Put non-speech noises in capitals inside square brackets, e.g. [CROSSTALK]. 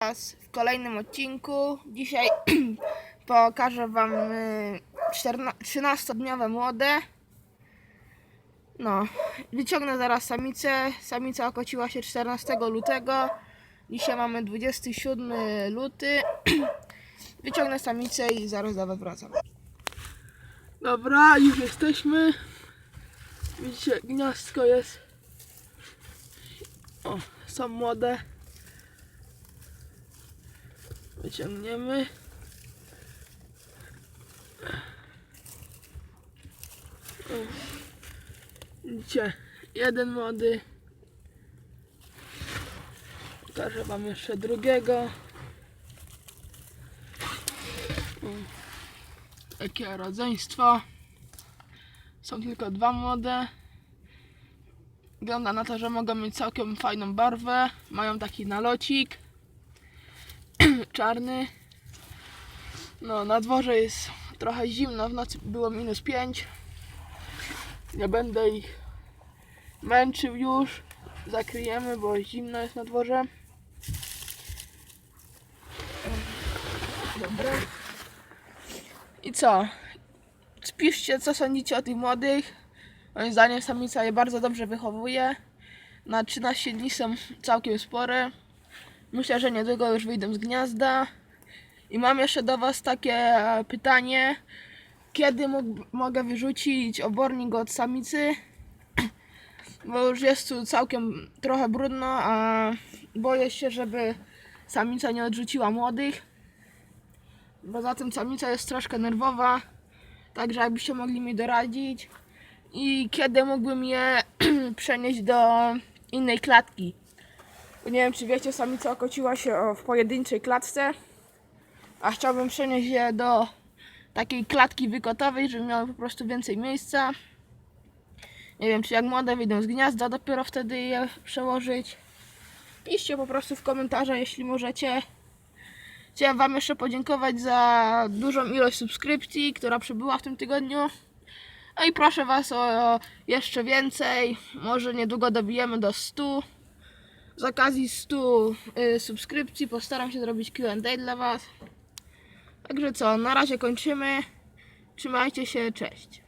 Was w kolejnym odcinku. Dzisiaj [CLEARS THROAT] pokażę Wam y, 13-dniowe młode. No, wyciągnę zaraz samicę. Samica okociła się 14 lutego. Dzisiaj mamy 27 luty. [CLEARS THROAT] Wyciągnę samicę i zaraz do wracam. Dobra, już jesteśmy. Widzicie, gniazdko jest. O, są młode. Wyciągniemy. Widzicie, jeden młody. Pokażę wam jeszcze drugiego. Takie rodzeństwo. Są tylko dwa młode. Wygląda na to, że mogą mieć całkiem fajną barwę. Mają taki nalocik [CLEARS THROAT] czarny. No, na dworze jest trochę zimno, w nocy było minus 5. Nie będę ich męczył już. Zakryjemy, bo zimno jest na dworze. Dobra. I co? Spiszcie, co sądzicie o tych młodych. Moim zdaniem samica je bardzo dobrze wychowuje. Na 13 dni są całkiem spore. Myślę, że niedługo już wyjdę z gniazda. I mam jeszcze do Was takie pytanie. Kiedy mogę wyrzucić obornik od samicy? Bo już jest tu całkiem trochę brudno, a boję się, żeby samica nie odrzuciła młodych. Poza tym samica jest troszkę nerwowa. Także jakbyście mogli mi doradzić. I kiedy mógłbym je [CLEARS THROAT] przenieść do innej klatki. Nie wiem, czy wiecie, samica okociła się w pojedynczej klatce, a chciałbym przenieść je do takiej klatki wykotowej, żeby miały po prostu więcej miejsca. Nie wiem, czy jak młode wyjdą z gniazda, dopiero wtedy je przełożyć. Piszcie po prostu w komentarzach, jeśli możecie. Chciałem Wam jeszcze podziękować za dużą ilość subskrypcji, która przybyła w tym tygodniu. No i proszę Was o jeszcze więcej. Może niedługo dobijemy do 100 z okazji 100 y, subskrypcji postaram się zrobić Q&A dla Was. Także co, na razie kończymy. Trzymajcie się, cześć.